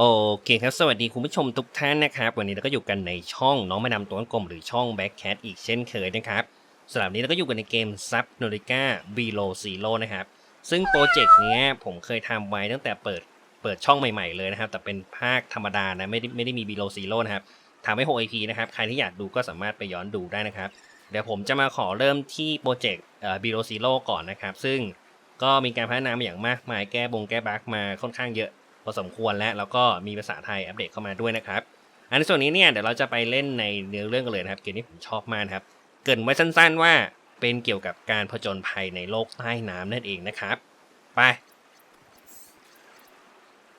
โอเคครับ สวัสดีคุณผู้ชมทุกท่านนะครับ วันนี้เราก็อยู่กันในช่องน้องแม่นำตัวกลมหรือช่อง Back Cat อีกเช่นเคยนะครับสำหรับนี้เราก็อยู่กันในเกม Sub n o r i c a Below Zero นะครับ ซึ่งโปรเจกต์นี้ผมเคยทำไว้ตั้งแต่เปิดเปิดช่องใหม่ๆเลยนะครับ แต่เป็นภาคธรรมดานะไม่ได้ไม่ได้มี Below Zero นะครับทำให้ 6 IP นะครับ ใครที่อยากดูก็สามารถไปย้อนดูได้นะครับ เดี๋ยวผมจะมาขอเริ่มที่โปรเจกต์เอ่อ Below Zero ก่อนนะครับ ซึ่งก็มีการพัฒนามาอย่างมากมายแก้บงแก้บั๊กมาค่อนข้างเยอะ อสมควรแล้วแล้วก็มีภาษาไทยอัปเดตเข้ามาด้วยนะครับ อันในส่วนนี้เนี่ยเดี๋ยวเราจะไปเล่นในเนื้อเรื่องกันเลยนะครับเกมนี้ผมชอบมากครับ เกินไว้สั้นๆว่าเป็นเกี่ยวกับการผจญภัยในโลกใต้น้ำนั่นเองนะครับ ไป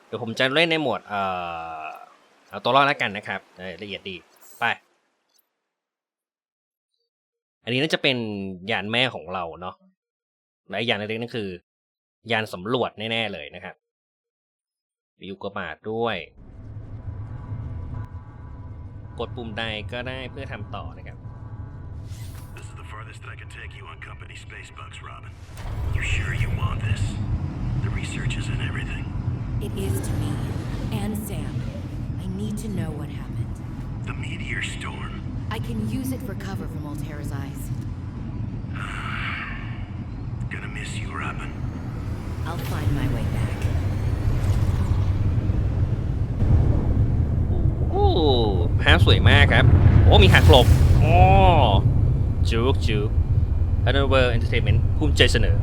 เดี๋ยวผมจะเล่นในโหมดเอ่อเอาตัวรอดแล้วกันนะครับละเอียดดีไป อันนี้น่าจะเป็นยานแม่ของเราเนาะและอีกยานเล็กนั่นคือ ยานสำรวจแน่ๆเลยนะครับ มีอุกกาบาตด้วย กดปุ่มใดก็ได้เพื่อทำต่อนะครับ This is the farthest I can take you on company space bucks, Robin. You sure you want this? The research is in everything. It is to me and Sam. I need to know what happened. The meteor storm. I can use it for cover from Altera's eyes. Gonna miss you, Robin. I'll find my way back. โอ้ ภาพสวยมากครับ โอ้ มีหักหลบอ๋อจุกจุก a n o v e r Entertainment ภูมิใจเสนอ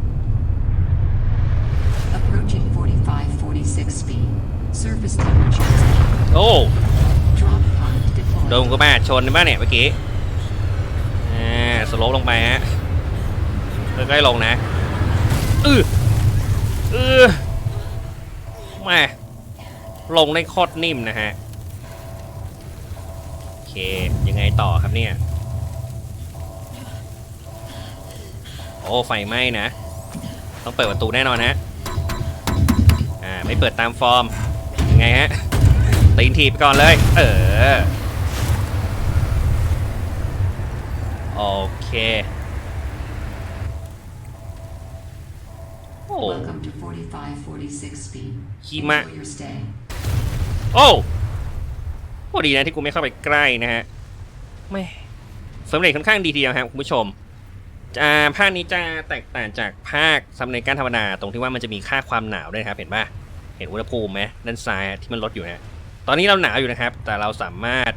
Approaching 45, 46 speed. Surface temperature. โอ้ Drop pod โดน deployed. กกาบาชนบ้างเนี่ยเมื่อกี้ อ่า สโลปลงไปฮะค่อยๆลงนะ อืออือแม่ลงได้โคตรนิ่มนะฮะ ยังไงต่อครับเนี่ย โอ้ ไฟไหม้นะ ต้องเปิดประตูแน่นอนฮะ อ่า ไม่เปิดตามฟอร์ม ยังไงฮะ ตีนถีบไปก่อนเลย เออ โอเค โอ้ Welcome to 45, 46 speed. Kima. Enjoy your stay. โอ้ โอ้ดีนะที่กูไม่เข้าไปใกล้นะฮะไม่เฟรมเรทค่อนข้างดีทีเดียวครับคุณผู้ชมอ่าภาคนี้จะแตกต่างจากภาคซัมเนการธรรมดาตรงที่ว่ามันจะมีค่าความหนาวด้วยนะครับเห็นป่ะเห็นอุณหภูมิไหมด้านซ้ายที่มันลดอยู่นะตอนนี้เราหนาวอยู่นะครับ แต่เราสามารถ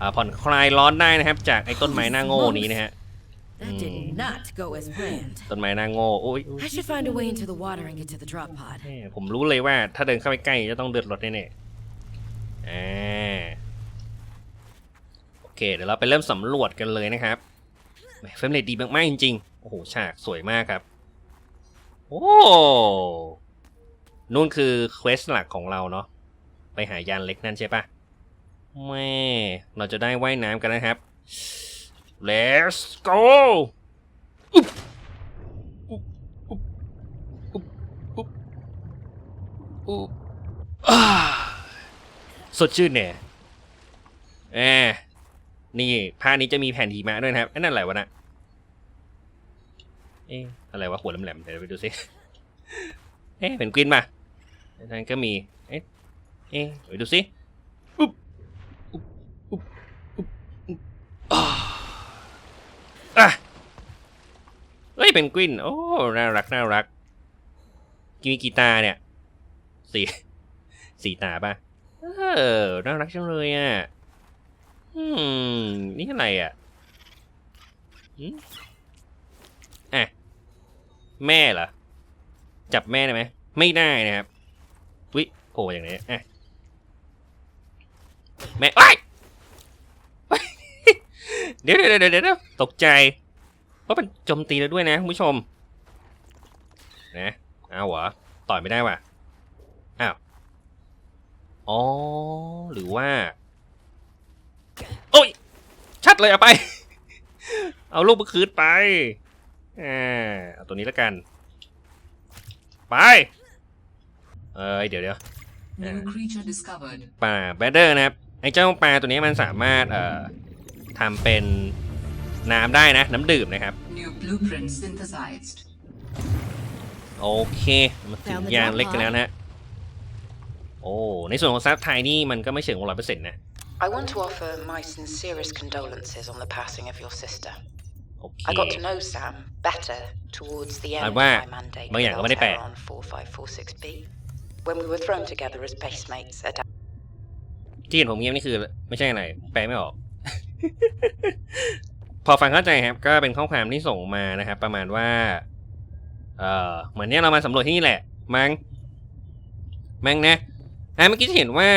อ่าผ่อนคลายร้อนได้นะครับ จากไอ้ต้นไม้หน้าโง่นี้นะฮะ That did not go as planned. ต้นไม้หน้าโง่โอ้ย I should find a way into the water and get to the drop pod. แม่ผมรู้เลยว่าถ้าเดินเข้าไปใกล้จะต้องเดือดรถแน่ๆอ่าโอ เคเดี๋ยวเราไปเริ่มสำรวจกันเลยนะครับเฟรมเรทดีมากๆจริงๆ โอ้โหฉากสวยมากครับ โอ้นู่นคือเควสหลักของเราเนาะไปหายานเล็กนั่นใช่ปะแม่เราจะได้ว่ายน้ำกันนะครับ let's go อุ๊บอุ๊บอุ๊บอุ๊บอุ๊บอุ๊บอ่าสดชื่นเนี่ยแหม นี่ภาคนี้จะมีแผ่นหิมะด้วยนะครับอ้นั่นอะไรวะนะเอ๊ะอะไรวะหัวแหลมๆเดี๋ยวไปดูสิเอ๊ะเป็นกวินป่ะนั่นก็มีเอ๊ะเอ๊ะไปดูสิอุ๊บอุ๊บอุ๊บอุ๊บอุ๊บอ่าอะเฮ้ยเป็นกวินโอ้น่ารักน่ารักมีกีตาร์เนี่ยสีสีตาป่ะเออน่ารักจังเลยอะ อืม นี่อะไรอะอืมอะ แม่เหรอ จับแม่ได้ไหม ไม่ได้นะครับ วิโผล่อย่างนี้อะ แม่ไอ้ยเดี๋ยวเดี๋ยวเดี๋ยวเดี๋ยวตกใจ เพราะมันโจมตีแล้วด้วยนะคุณผู้ชม นะเอาเหรอ ต่อยไม่ได้ว่ะ อ้าว อ๋อ หรือว่า ชัดเลยเอาไป เอาลูกมะคืนไปอ่าเอาตัวนี้แล้วกัน ไป เอ้ยเดี๋ยวเดี๋ยว New creature discovered. ปลาแบดเดอร์นะครับ ไอ้เจ้าปลาตัวนี้มันสามารถเอ่อทำเป็นน้ำได้นะ น้ำดื่มนะครับ New blueprint synthesized. โอเค มาถึงยางเล็กกันแล้วนะฮะ โอ้ ในส่วนของซับไทยนี่มันก็ไม่เชิงร้อยเปอร์เซ็นต์นะ I want to offer my sincerest condolences on the passing of your sister. โอเค I got to know Sam better towards the end อั of นว่า my mandate บางอย่างก็ไม่ได้แปล on 4546B. When we were thrown together as basemates at ที่เห็นผมเงียบนี่คือไม่ใช่อะไร แปลไม่ออก พอฟังเข้าใจครับ ก็เป็นข้อความที่ส่งมานะครับ ประมาณว่า เอ่อเหมือนเนี้ยเรามาสำรวจที่นี่แหละ มังมังนะอะเมื่อกี้จะเห็นว่า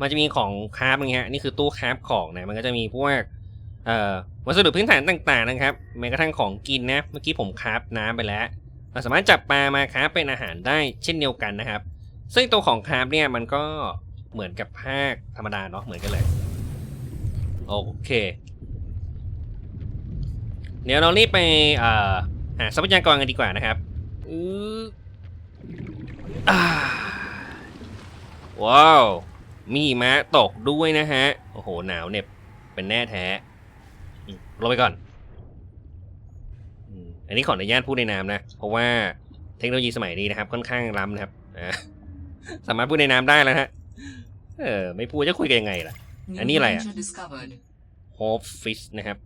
มันจะมีของคราฟอย่างเงี้ยนี่คือตู้คราฟของนะมันก็จะมีพวกเอ่อวัสดุพื้นฐานต่างๆนะครับแม้กระทั่งของกินนะเมื่อกี้ผมคราฟน้ำไปแล้วเราสามารถจับปลามาคราฟเป็นอาหารได้เช่นเดียวกันนะครับ ซึ่งตัวของคราฟเนี่ยมันก็เหมือนกับภาคธรรมดาเนาะเหมือนกันเลยโอเค เดี๋ยวเรารีบไปเอ่อหาทรัพยากรกันดีกว่านะครับอือว้าว มีหิมะตกด้วยนะฮะ โอ้โห หนาวเหน็บเป็นแน่แท้อืมลงไปก่อนอืมอันนี้ขออนุญาตพูดในนามนะ เพราะว่าเทคโนโลยีสมัยนี้นะครับ ค่อนข้างล้ำนะครับอ่าสามารถพูดในนามได้แล้วฮะ เออ ไม่พูดจะคุยกันยังไงล่ะ New อันนี้อะไรอะ venture discovered. Hope Fish นะครับ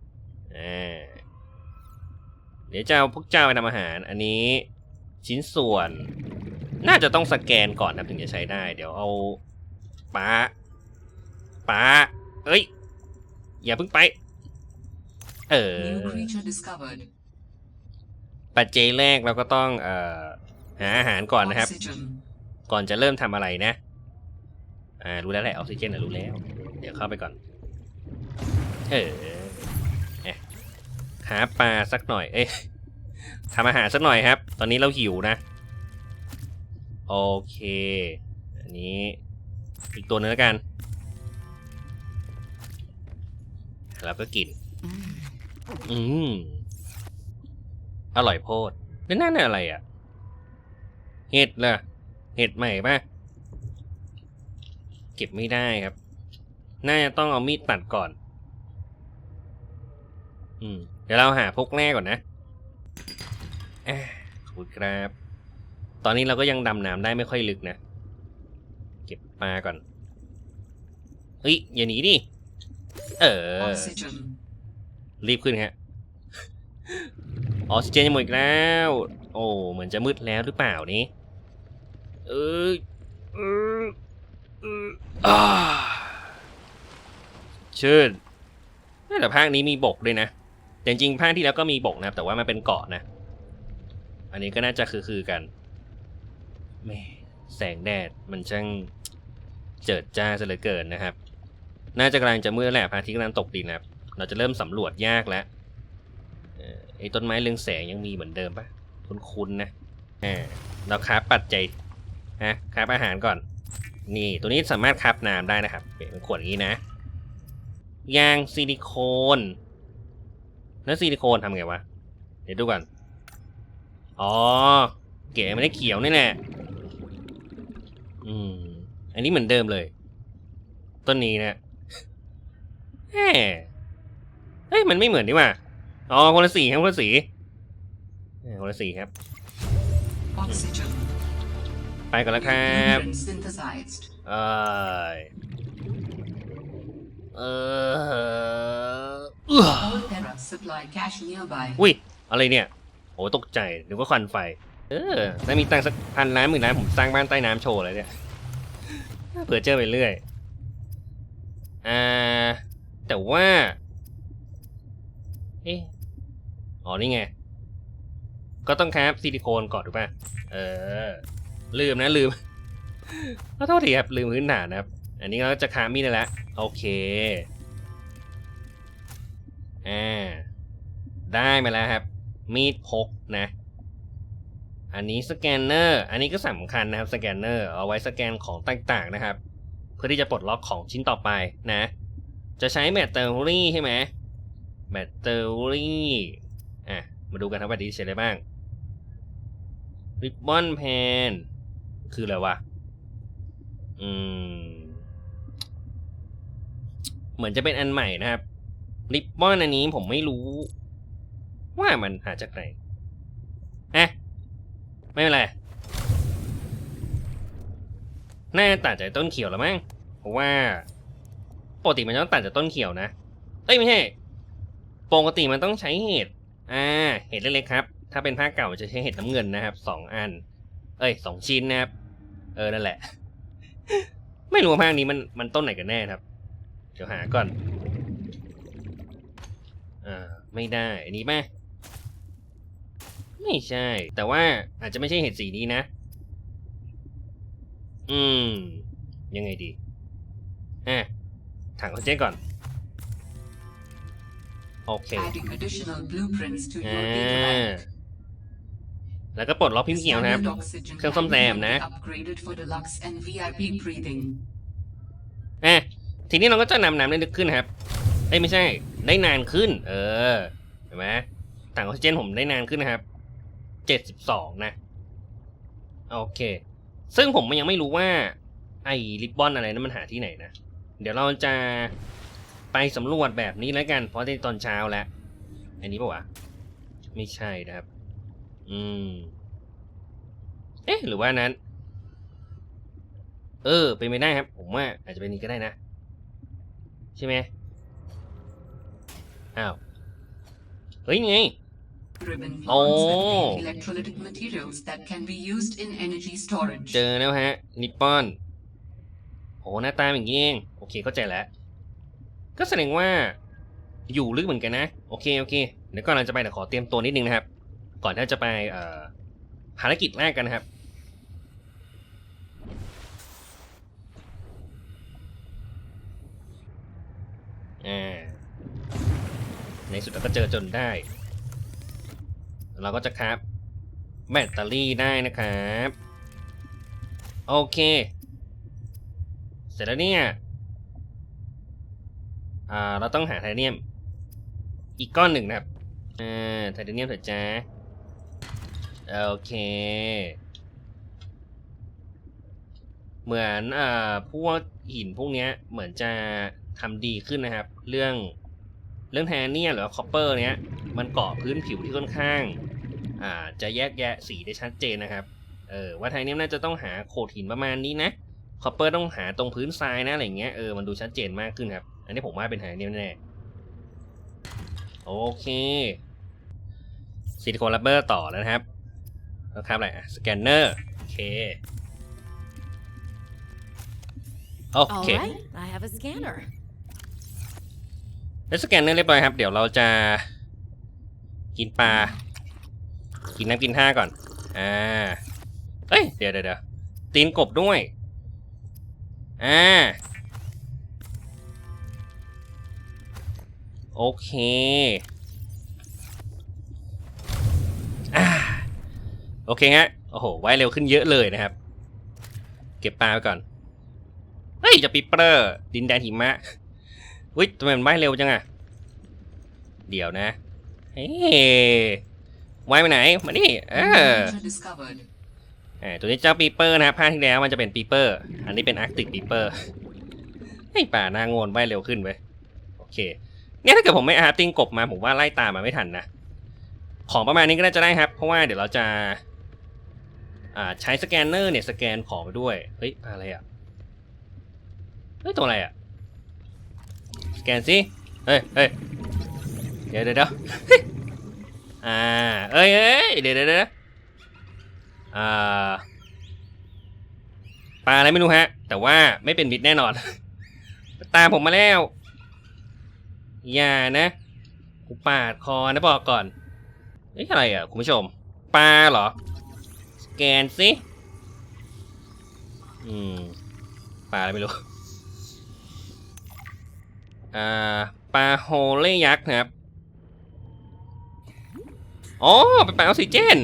อ่า เดี๋ยวจะเอาพวกเจ้าไปทำอาหาร อันนี้ชิ้นส่วน น่าจะต้องสแกนก่อนนะถึงจะใช้ได้ เดี๋ยวเอา ป้าป้าเอ้ย อย่าเพิ่งไป เออ New creature discovered. ปัจเจยแรกเราก็ต้องเอ่อหาอาหารก่อนนะครับ Oxygen. ก่อนจะเริ่มทำอะไรนะ อ่า รู้แล้วแหละออกซิเจนนะรู้แล้ว เดี๋ยวเข้าไปก่อน เออเอ๊ะหาปลาสักหน่อย เอ้ยทำอาหารสักหน่อยครับ ตอนนี้เราหิวนะ โอเค อันนี้ อีกตัวนึงแล้วกันเราก็กิน อืม อร่อยโพดแล้วนั่นอะไรอะ เห็ดล่ะ เห็ดใหม่ปะเก็บไม่ได้ครับ น่าจะต้องเอามีดตัดก่อน อืม เดี๋ยวเราหาพกแร่ก่อนนะอะขอบคุณครับ ตอนนี้เราก็ยังดำน้ำได้ไม่ค่อยลึกนะ ก็บปลาก่อน เฮ้ย อย่าหนีดิ เออ Oxygen. รีบขึ้นฮะ ออกซิเจนจะหมดอีกแล้ว โอ้ เหมือนจะมืดแล้วหรือเปล่านี้เออเออเอออ่าชื่นแต่ภาคนี้มีบกด้วยนะ แต่จริงๆภาคที่แล้วก็มีบกนะครับ แต่ว่ามันเป็นเกาะนะ อันนี้ก็น่าจะคือคือๆกันแหม่แสงแดดมันช่าง เจิดจ้าซะเหลือเกินนะครับ น่าจะกำลังจะมืดแล้วแหละพระอาทิตย์กำลังตกดินนะครับ เราจะเริ่มสำรวจยากแล้วไอ้ต้นไม้เรืองแสงยังมีเหมือนเดิมปะคุ้นๆนะอ่าเราคราฟปัจจัยฮะคราฟอาหารก่อน นี่ตัวนี้สามารถคราฟน้ำได้นะครับ เป็นขวดอย่างนี้นะยางซิลิโคนแล้วซิลิโคนทำไงวะ เดี๋ยวดูก่อน อ๋อ เก๋ไม่ได้เขียวนี่แหละ อืม อันนี้เหมือนเดิมเลย ต้นนี้นะแหมเฮ้ยมันไม่เหมือนนี่หว่าอ๋อคนละสีครับคนละสีเออคนละสีครับ Oxygen. ไปก่อนแล้วครับ Blueprint synthesized. เอยเออเอื้อ All error supply cache nearby. อุ้ย อะไรเนี่ยโอ้ตกใจนึกว่าควันไฟ เออถ้ามีตังค์สักพันล้านหมื่นล้านผมสร้างบ้านใต้น้ำโชว์เลยเนี่ย เผื่อเจอไปเรื่อยอ่าแต่ว่าเอ๊ะอ๋อนี่ไง ก็ต้องครับซิลิโคนก่อนถูกป่ะเออ ลืมนะลืมขอโทษทีครับ ลืมพื้นฐานนะครับ อันนี้เราจะคามีดได้แล้วโอเคอ่าได้มาแล้วครับ มีดพกนะ อันนี้สแกนเนอร์ อันนี้ก็สำคัญนะครับสแกนเนอร์เอาไว้สแกนของต่างๆนะครับ เพื่อที่จะปลดล็อกของชิ้นต่อไปนะ จะใช้แบตเตอรี่ใช่ไหมแบตเตอรี่อะมาดูกันครับว่าดีใช้อะไรบ้างริบบอนแพนคืออะไรวะ อืม เหมือนจะเป็นอันใหม่นะครับริบบอนอันนี้ผมไม่รู้ ว่ามันหาจากไหนอะ ไม่เป็นไร น่าตัดจากต้นเขียวแล้วมั้งเพราะว่าปกติมันต้องตัดจากต้นเขียวนะ เอ้ยไม่ใช่ ปกติมันต้องใช้เห็ด อ่า เห็ดเล็กๆครับ ถ้าเป็นผ้าเก่าจะใช้เห็ดน้ำเงินนะครับสองอัน เอ้ยสองชิ้นนะครับ เออนั่นแหละ ไม่รู้ว่าภาคนี้มันมันต้นไหนกันแน่ครับ เดี๋ยวหาก่อน อ่า ไม่ได้ อันนี้ป่ะ ไม่ใช่ แต่ว่าอาจจะไม่ใช่เห็ดสีนี้นะ อืม ยังไงดีอะถังออกซิเจนก่อน โอเค Adding additional blueprints to อ่า your data bank. แล้วก็ปลดล็อกพิมพ์เขียวนะครับ Standard oxygen เครื่องซ่อมแซมนะ can be upgraded for deluxe and VIP breathing. อะทีนี้เราก็จะนำน้ำได้ลึกขึ้นครับ เอ้ยไม่ใช่ ได้นานขึ้น เออ เห็นไหมถังออกซิเจนผมได้นานขึ้นนะครับ เจ็ดสิบสองนะโอเค ซึ่งผมยังไม่รู้ว่า ไอ้ริบบอนอะไรนั้นมันหาที่ไหนนะ เดี๋ยวเราจะไปสำรวจแบบนี้แล้วกัน เพราะที่ตอนเช้าแล้ว อันนี้ปะวะ ไม่ใช่นะครับ อืม เอ๊ะ หรือว่านั้น เออ เป็นไปได้ครับ ผมว่าอาจจะเป็นนี้ก็ได้นะ ใช่ไหมอ้าว เฮ้ยไง Ribbon Oh. plants that make electrolytic materials that can be used in energy storage. เจอแล้วฮะ นิปปอนโหหน้าตาอย่างนี้เองโอเคเข้าใจแล้ว ก็แสดงว่าอยู่ลึกเหมือนกันนะ โอเคโอเค เดี๋ยวก่อนเราจะไปเดี๋ยวขอเตรียมตัวนิดนึงนะครับ ก่อนที่จะไปเอ่อภารกิจแรกกันนะครับอ่าในสุดเราก็เจอจนได้ เราก็จะครับแบตเตอรี่ได้นะครับ โอเค เสร็จแล้วเนี่ยอ่าเราต้องหาไทเทเนียม อีกก้อนหนึ่งนะครับอ่าไทเทเนียมเถอะจ้าโอเค เหมือนอ่าพวกหินพวกเนี้ยเหมือนจะทำดีขึ้นนะครับ เรื่องเรื่องไทเทเนียมหรือคอปเปอร์เนี้ยมันเกาะพื้นผิวที่ค่อนข้าง อ่าจะแยกแยะสีได้ชัดเจนนะครับ เออว่าไทเทเนียมน่าจะต้องหาโขดหินประมาณนี้นะคอปเปอร์ต้องหาตรงพื้นทรายนะอะไรเงี้ยเออมันดูชัดเจนมากขึ้นครับ อันนี้ผมว่าเป็นไทเทเนียมแน่โอเคซิลิโคนรับเบอร์ต่อแล้วนะครับแล้วครับอะไรอะสแกนเนอร์โอเคโอ All เค right, I have a scanner. แล้วสแกนเนอร์เรียบร้อยครับ เดี๋ยวเราจะกินปลา กินน้ำกินท่าก่อน อ่า เอ้ยเดี๋ยวเดี๋ยวเดี๋ยวตีนกบด้วย อ่า โอเค อ่า โอเคฮะ โอ้โห ไวเร็วขึ้นเยอะเลยนะครับ เก็บปลาไปก่อน เฮ้ย จะปีเปอร์ ดินแดนหิมะวิทำไมมันว่ายเร็วจังอะเดี๋ยวนะ เฮ้ ว่ายไปไหน มานี่เออ Adventure discovered. อ่าตัวนี้เจ้าปีเปอร์นะครับภาคที่แล้วมันจะเป็นปีเปอร์ อันนี้เป็นอาร์กติกปีเปอร์ไอ้ป่าหนางนว่ายเร็วขึ้นเว้ยโอเค เนี่ยถ้าเกิดผมไม่อาร์ติงกบมาผมว่าไล่ตามมาไม่ทันนะ ของประมาณนี้ก็น่าจะได้ครับ เพราะว่าเดี๋ยวเราจะอ่าใช้สแกนเนอร์เนี่ยสแกนของไปด้วย เฮ้ยอะไรอะ เฮ้ยตัวอะไรอะ สแกนสิ เฮ้ยเฮ้ยเดี๋ยวเดี๋ยวเดี๋ยว อ่า เอ้ยเอ้ยเดี๋ยวเดี๋ยวเดี๋ยวอ่าปลาอะไรไม่รู้ฮะ แต่ว่าไม่เป็นมิดแน่นอน ตามผมมาแล้ว อย่านะกูปาดคอนะบอกก่อนเอ้ยอะไรอะ คุณผู้ชม ปลาเหรอ สแกนสิ อืม ปลาอะไรไม่รู้ อ่า ปลาโฮเล่ยักษ์นะครับ อ๋อเป็นปลาออกซิเจน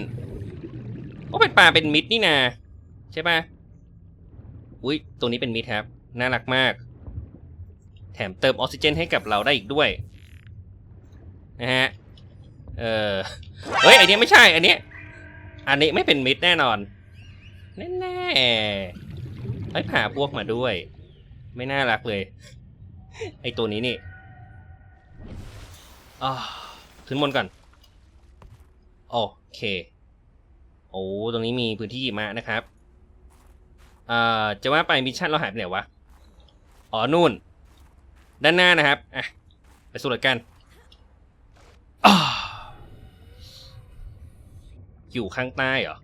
โอ้เป็นปลาเป็นมิดนี่นาใช่ปะอุ้ยตัวนี้เป็นมิดครับ น่ารักมาก แถมเติมออกซิเจนให้กับเราได้อีกด้วย นะฮะ เออเฮ้ย อันนี้ไม่ใช่ อันนี้ อันนี้ไม่เป็นมิดแน่นอน แน่แน่ๆเฮ้ผ่าพวกมาด้วย ไม่น่ารักเลย ไอตัวนี้นี่อ่าขึ้นบนก่อน โอเค โอ้ตรงนี้มีพื้นที่หิมะนะครับเอ่อจะว่าไปมิชชั่นเราหายไปไหนวะ อ๋อนู่น ด้านหน้านะครับอะไปสู้เลยกันอยู่ข้างใต้เหรอ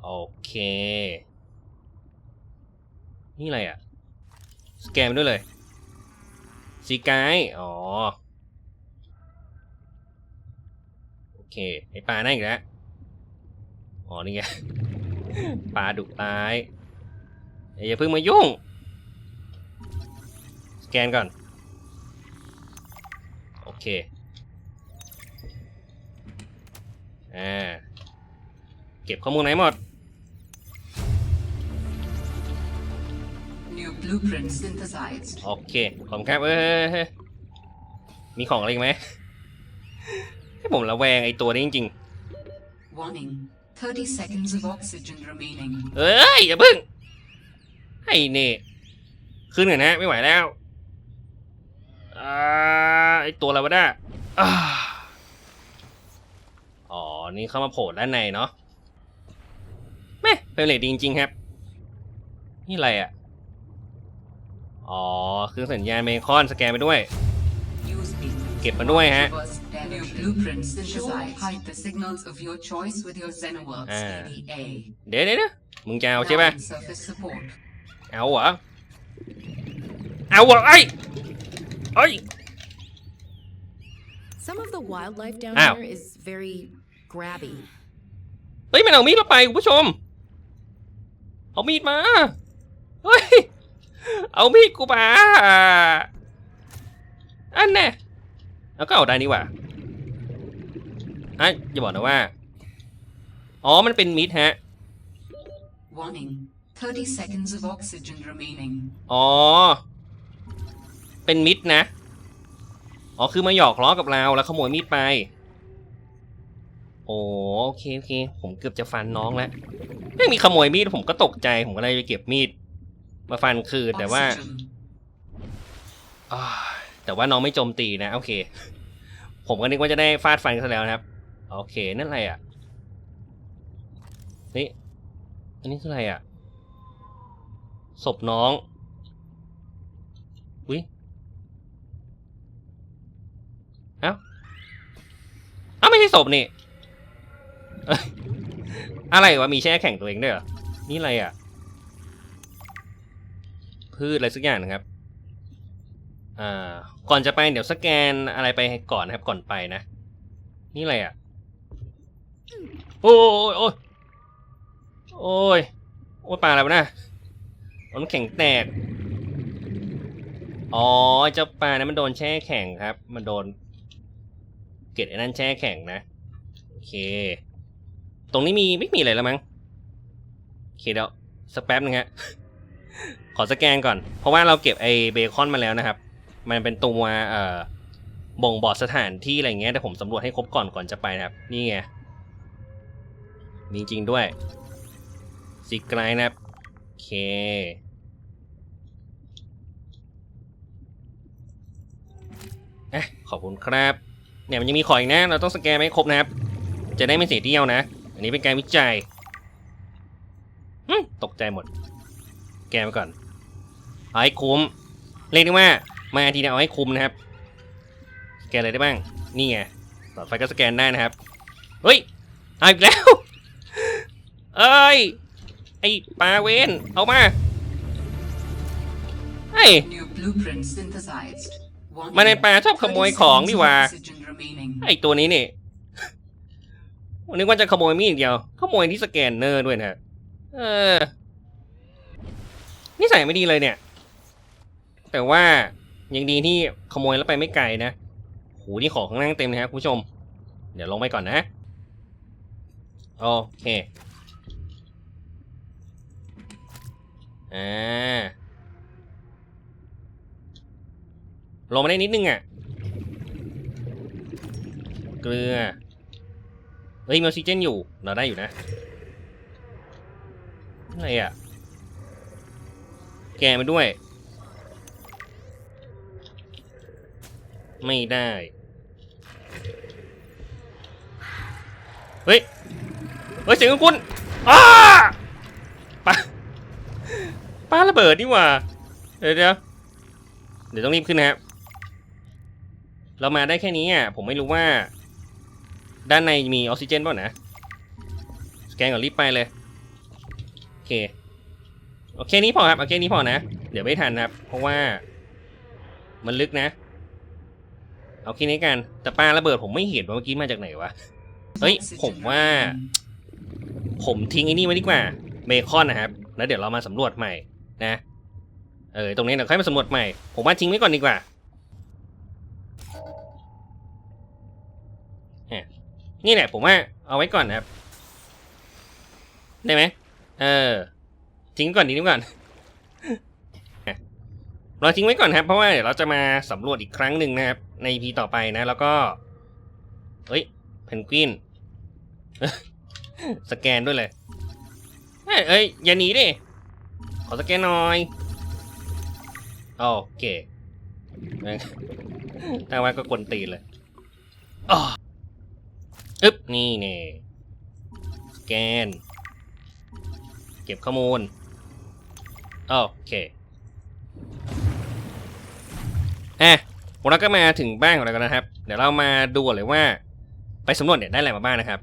โอเค นี่อะไรอะ สแกนไปด้วยเลยซีไกด์อ๋อ โอ เค ไอปลานั่นอีกแล้ว อ๋อ นี่ไง ปลาดุร้ายเอ้ยอย่าเพิ่งมายุ่ง สแกนก่อน โอเค อ่า เก็บข้อมูลไหนหมด New blueprint synthesized. โอเค ขอบคุณครับ เอ้ยเฮ้ยเฮ้ยมีของอะไรอีกไหม ให้ผมระแวงไอ้ตัวนี้จริง Warning. 30 seconds of oxygen remaining. ๆ เอ้ยอย่าเพิ่งให้เน่ขึ้นหน่อยนะไม่ไหวแล้วอ่าไอ้ตัวอะไรวะน่ะอ่าอ๋อ นี่เข้ามาโผล่ด้านในเนาะแม่เป็นเลดดีจริงๆครับ นี่อะไรอะ อ๋อเครื่องสัญญาณเมคอนสแกนไปด้วย Use me. เก็บมาด้วยฮะ Reverse damage. New blueprint synthesized. Hide the signals of your choice with your Xenoworks Ah. EVA. เดี๋ยวเดี๋ยวเดี๋ยวมึงจะเอาใช่ปะ Ground Surface support. เอาเหรอ เอาเหรอไอ้ไอ้ย Some of the wildlife down Ow. here is very grabby. เฮ้ยมันเอามีดเราไปคุณผู้ชม เอามีดมา เฮ้ย เอามีดกูมาอันแน่แล้วก็เอาได้นี่หว่า อะอย่าบอกนะว่า อ๋อ มันเป็นมิดฮะ Warning. 30 seconds of oxygen remaining. อ๋อ เป็นมิดนะ อ๋อ คือมาหยอกล้อกับเราแล้วขโมยมีดไป โอ้โอเคโอเค ผมเกือบจะฟันน้องแล้วไม่มีขโมยมีดผมก็ตกใจ ผมก็เลยไปเก็บมีด มาฟันคืนแต่ว่า Oxygen. อ่าแต่ว่าน้องไม่โจมตีนะ โอเค ผมก็นึกว่าจะได้ฟาดฟันกันซะแล้วนะครับ โอเค นั่นอะไรอะ นี่ อันนี้คืออะไรอะ ศพน้อง อุ้ยเอ้าเอ้าไม่ใช่ศพนี่ อะไรวะ มีแช่แข่งตัวเองด้วยเหรอ นี่อะไรอะ พืชอะไรสักอย่างนะครับอ่าก่อนจะไปเดี๋ยวสแกนอะไรไปก่อนนะครับก่อนไปนะ นี่อะไรอะ โอ้ยโอ้ยโอ้ยโอ้ยปลาอะไรวะน่ะมันแข็งแตก อ๋อเจ้าปลานะมันโดนแช่แข็งครับ มันโดน เกล็ดไอ้นั่นแช่แข็งนะ โอเค ตรงนี้มีไม่มีอะไรแล้วมั้ง โอเคเดี๋ยวสักแป๊บนึงฮะ ขอสแกนก่อน เพราะว่าเราเก็บไอเบคอนมาแล้วนะครับ มันเป็นตัวเอ่อบ่งบอกสถานที่อะไรเงี้ยแต่ผมสำรวจให้ครบก่อนก่อนจะไปนะครับ นี่ไง มีจริงด้วยสิกไลน์นะครับ โอเค อะ ขอบคุณครับ เนี่ยมันยังมีของอีกนะ เราต้องสแกนไม่ครบนะครับ จะได้ไม่เสียเที่ยวนะ อันนี้เป็นการวิจัยหึตกใจหมด แกไปก่อน เอาให้คุ้ม เรียกได้ว่า มาทีเดียวเอาให้คุ้มนะครับ สแกนอะไรได้บ้าง นี่ไงหลอดไฟก็สแกนได้นะครับ เฮ้ย เอาอีกแล้ว เอ้ย ไอ้ปลาเวนเอามาเฮ้ย New blueprint synthesized. Warning. มันในป่าชอบขโมยของนี่หว่า30 seconds of oxygen remaining. ไอ้ตัวนี้นี่วันนึกว่าจะขโมยมีดอย่างเดียว ขโมยที่สแกนเนอร์ด้วยนะ เออนิสัยไม่ดีเลยเนี่ย แต่ว่ายังดีที่ขโมยแล้วไปไม่ไกลนะโหนี่ของข้างล่างเต็มเลยครับคุณผู้ชม เดี๋ยวลงไปก่อนนะ โอเค อ่าลงมาได้นิดนึงอะ เกลือ เฮ้ยมีออกซิเจนอยู่ เราได้อยู่นะ อะไรอะ แกมาด้วย ไม่ได้ เฮ้ย เฮ้ยเสียงคุณอ้า ป้าระเบิดนี่หว่า เดี๋ยวเดี๋ยวเดี๋ยวต้องรีบขึ้นนะครับ เรามาได้แค่นี้อะ ผมไม่รู้ว่า ด้านในมีออกซิเจนป่ะนะ สแกนก่อนรีบไปเลย โอเค โอเคนี้พอครับ โอเคนี้พอนะ เดี๋ยวไม่ทันนะครับ เพราะว่า มันลึกนะ เอาแค่นี้กัน แต่ปลาระเบิดผมไม่เห็นว่าเมื่อกี้มาจากไหนวะ เฮ้ย ผมว่า ผมทิ้งไอ้นี่ไว้ดีกว่าเบคอนนะครับ แล้วเดี๋ยวเรามาสำรวจใหม่ นะเออตรงนี้เดี๋ยวค่อยมาสำรวจใหม่ ผมว่าทิ้งไว้ก่อนดีกว่านี่แหละผมว่าเอาไว้ก่อนนะครับ ได้ไหมเออ ทิ้งก่อนดีดีก่อน เราทิ้งไว้ก่อนครับ เพราะว่าเดี๋ยวเราจะมาสำรวจอีกครั้งหนึ่งนะครับ ใน EP ต่อไปนะ แล้วก็เฮ้ยเพนกวินสแกนด้วยเลย เอ้ยเอ้ยอย่าหนีดิ ขอสแกนหน่อย โอเคแม่งแต่ว่าก็กวนตีนเลยอึ๊บ นี่เน่สแกน เก็บข้อมูล โอเคอะเราก็มาถึงบ้านของเรากันนะครับ เดี๋ยวเรามาดูเลยว่า ไปสำรวจเนี่ยได้อะไรมาบ้างนะครับ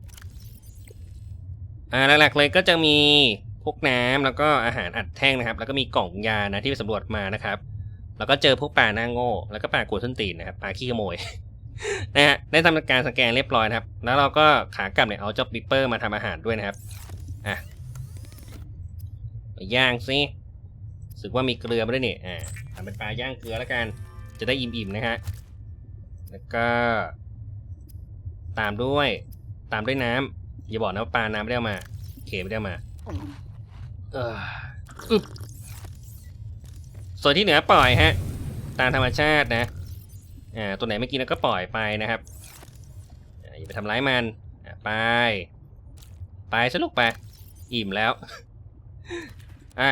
อ่าหลักๆเลยก็จะมี วกน้ำแล้วก็อาหารอัดแท่งนะครับ แล้วก็มีกล่องยานะที่ไปสำรวจมานะครับ แล้วก็เจอพวกปลาหน้าโง่ แล้วก็ปลากวนส้นตีนนะครับปลาขี้ขโมยนะฮะได้ทำการสแกนเรียบร้อยนะครับ แล้วเราก็ขากลับเนี่ยเอาเจ้าปิปเปอร์มาทำอาหารด้วยนะครับอะไปย่างสิสึกว่ามีเกลือมาด้วยเนี่ยอ่าทำเป็นปลาย่างเกลือแล้วกัน จะได้อิ่มๆนะฮะแล้วก็ ตามด้วย ตามด้วยน้ำอย่าบอกนะว่าปลาน้ำไม่ได้มาเคไม่ได้มา ส่วนที่เหลือปล่อยฮะ ตามธรรมชาตินะอ่าตัวไหนไม่กินแล้วก็ปล่อยไปนะครับอย่าไปทำร้ายมันไป ไปสนุกไป อิ่มแล้วอะ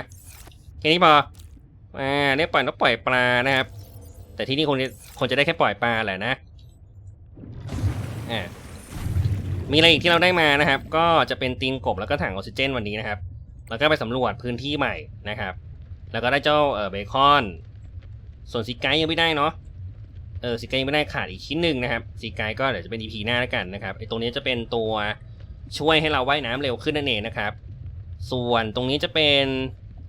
แค่นี้พออ่าเนี่ยปล่อยนกปล่อยปลานะครับ แต่ที่นี่คงจะคงจะได้แค่ปล่อยปลาแหละนะอ่ามีอะไรอีกที่เราได้มานะครับ ก็จะเป็นตีนกบแล้วก็ถังออกซิเจนวันนี้นะครับ แล้วก็ไปสำรวจพื้นที่ใหม่นะครับ แล้วก็ได้เจ้าเออเบคอน ส่วนซีไกด์ยังไม่ได้เนาะเออซีไกด์ยังไม่ได้ขาดอีกชิ้นหนึ่งนะครับซีไกด์ก็เดี๋ยวจะเป็น EP หน้าแล้วกันนะครับไอตรงนี้จะเป็นตัวช่วยให้เราว่ายน้ำเร็วขึ้นนั่นเองนะครับ ส่วนตรงนี้จะเป็น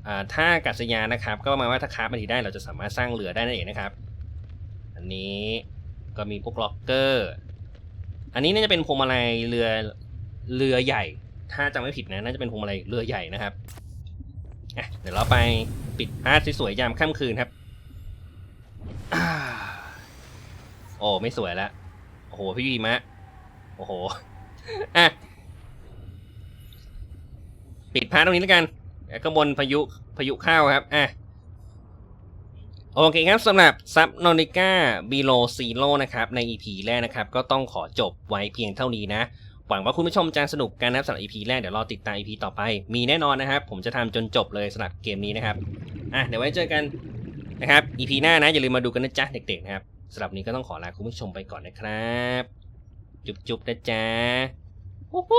อ่าท่าอากาศยานนะครับ ก็หมายว่าถ้าคาบมันดีได้เราจะสามารถสร้างเรือได้นั่นเองนะครับ อันนี้ก็มีพวกล็อกเกอร์ อันนี้น่าจะเป็นพวงมาลัยเรือเรือใหญ่ ถ้าจำไม่ผิดนะน่าจะเป็นพวงมาลัยเรือใหญ่นะครับเดี๋ยวเราไปปิดพาร์ทสวยๆยามค่ำคืนครับโอ้ไม่สวยแล้วโอ้โหพี่ยีมะโอ้โหอะปิดพาร์ทตรงนี้แล้วกันแล้วก็บนพายุพายุเข้าครับอะโอเคครับสำหรับซับนอนิก้าบีโลซีโร่นะครับ ใน EP แรกนะครับ ก็ต้องขอจบไว้เพียงเท่านี้นะ หวังว่าคุณผู้ชมจะสนุกกันนะครับสำหรับ EP แรกเดี๋ยวรอติดตาม EP ต่อไป มีแน่นอนนะครับ ผมจะทำจนจบเลยสำหรับเกมนี้นะครับอะเดี๋ยวไว้เจอกันนะครับ EP หน้านะอย่าลืมมาดูกันนะจ๊ะเด็กๆนะครับสำหรับนี้ก็ต้องขอลาคุณผู้ชมไปก่อนนะครับ จุ๊บๆนะจ๊ะโอ้โห